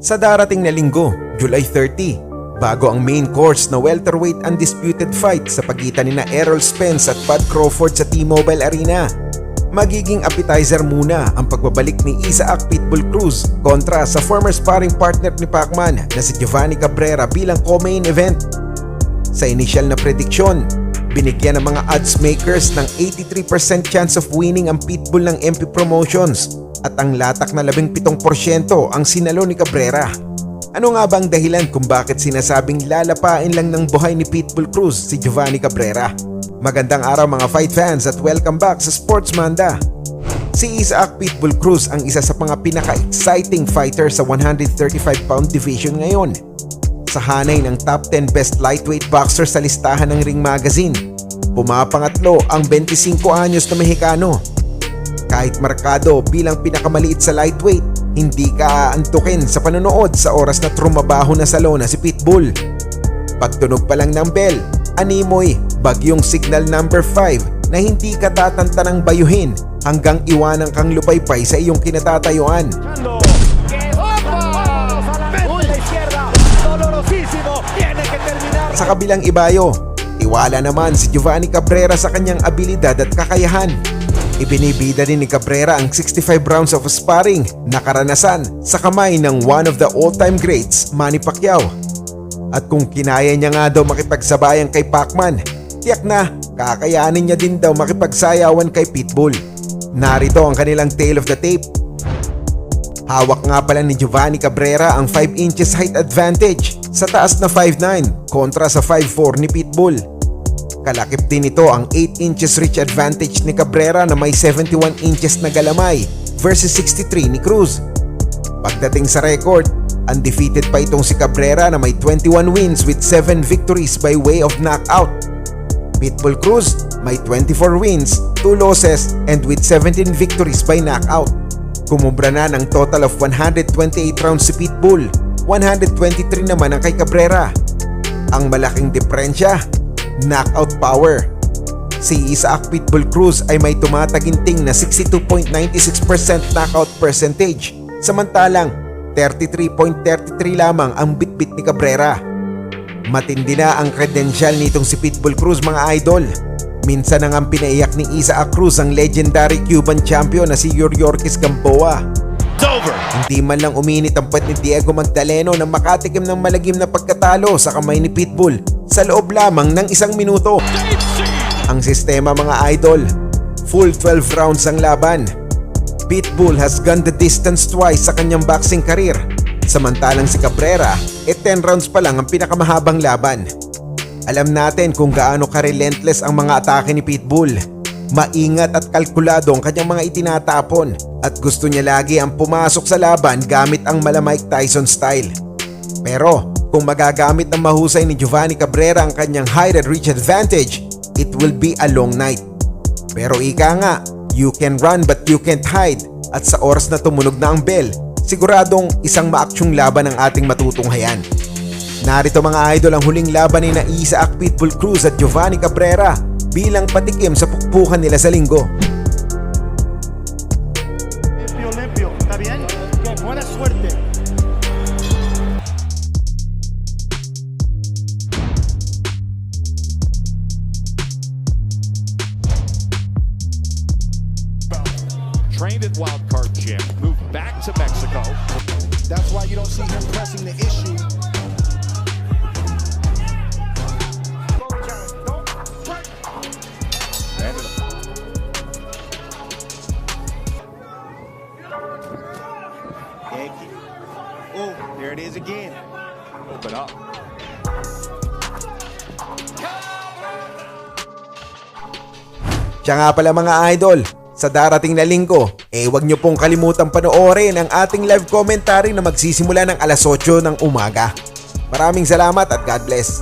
Sa darating na linggo, July 30, bago ang main course na welterweight undisputed fight sa pagitan ni na Errol Spence at Bud Crawford sa T-Mobile Arena. Magiging appetizer muna ang pagbabalik ni Isaac Pitbull Cruz kontra sa former sparring partner ni Pacman na si Giovanni Cabrera bilang co-main event. Sa initial na prediksyon, binigyan ng mga odds makers ng 83% chance of winning ang Pitbull ng MP Promotions at ang latak na 17% ang sinalo ni Cabrera. Ano nga bang dahilan kung bakit sinasabing lalapain lang ng buhay ni Pitbull Cruz si Giovanni Cabrera? Magandang araw mga fight fans at welcome back sa Sports Manda. Si Isaac Pitbull Cruz ang isa sa mga pinaka-exciting fighter sa 135-pound division ngayon. Sa hanay ng top 10 best lightweight boxer sa listahan ng Ring Magazine, pumapangatlo ang 25 anyos na Mexicano. Kahit markado bilang pinakamaliit sa lightweight, hindi ka aantukin sa panonood sa oras na trumabaho na sa lona si Pitbull. Pagtunog pa lang ng bell, animoy, bagyong signal number 5 na hindi ka tatantanang bayuhin hanggang iwanan kang lupaypay sa iyong kinatatayuan. Sa kabilang ibayo, tiwala naman si Giovanni Cabrera sa kanyang abilidad at kakayahan. Ibinibida din ni Cabrera ang 65 rounds of sparring na karanasan sa kamay ng one of the all-time greats, Manny Pacquiao. At kung kinaya niya nga daw makipagsabayan kay Pacman, tiyak na kakayanin niya din daw makipagsayawan kay Pitbull. Narito ang kanilang tale of the tape Hawak nga pala ni Giovanni Cabrera ang 5 inches height advantage sa taas na 5'9 kontra sa 5'4 ni Pitbull. Kalakip din ito ang 8 inches reach advantage ni Cabrera na may 71 inches na galamay versus 63 ni Cruz. Pagdating sa record, undefeated pa itong si Cabrera na may 21 wins with 7 victories by way of knockout. Pitbull Cruz may 24 wins, 2 losses, and with 17 victories by knockout. Kumubra na ng total of 128 rounds si Pitbull, 123 naman ang kay Cabrera. Ang malaking diferensya, knockout power. Si Isaac Pitbull Cruz ay may tumataginting na 62.96% knockout percentage, samantalang 33.33 lamang ang bitbit ni Cabrera. Matindi na ang kredensyal nitong si Pitbull Cruz mga idol. Minsan ang pinaiyak ni Isaac Cruz ang legendary Cuban champion na si Yuriorkis Gamboa. Hindi man lang uminit ang pet ni Diego Magdaleno na makatikim ng malagim na pagkatalo sa kamay ni Pitbull sa loob lamang ng isang minuto. Ang sistema mga idol, full 12 rounds ang laban. Pitbull has gone the distance twice sa kanyang boxing career. Samantalang si Cabrera, e 10 rounds pa lang ang pinakamahabang laban. Alam natin kung gaano ka-relentless ang mga atake ni Pitbull. Maingat at kalkulado ang kanyang mga itinatapon at gusto niya lagi ang pumasok sa laban gamit ang mala Mike Tyson style. Pero kung magagamit ng mahusay ni Giovanni Cabrera ang kanyang height and reach advantage, it will be a long night. Pero ika nga, you can run but you can't hide at sa oras na tumunog na ang bell, siguradong isang maaksyong laban ang ating matutunghayan. Narito mga idol ang huling laban ni na Isaac Pitbull Cruz at Giovanni Cabrera bilang patikim sa pukpukan nila sa linggo. Limpio, limpio. ¿Está bien? Buena suerte. trained at Wildcard Gym, moved back to Mexico. That's why you don't see him pressing the issue. There it is again. Open up. Siya nga pala mga idol, sa darating na linggo, eh huwag niyo pong kalimutan panoorin ang ating live commentary na magsisimula ng alas 8 ng umaga. Maraming salamat at God bless.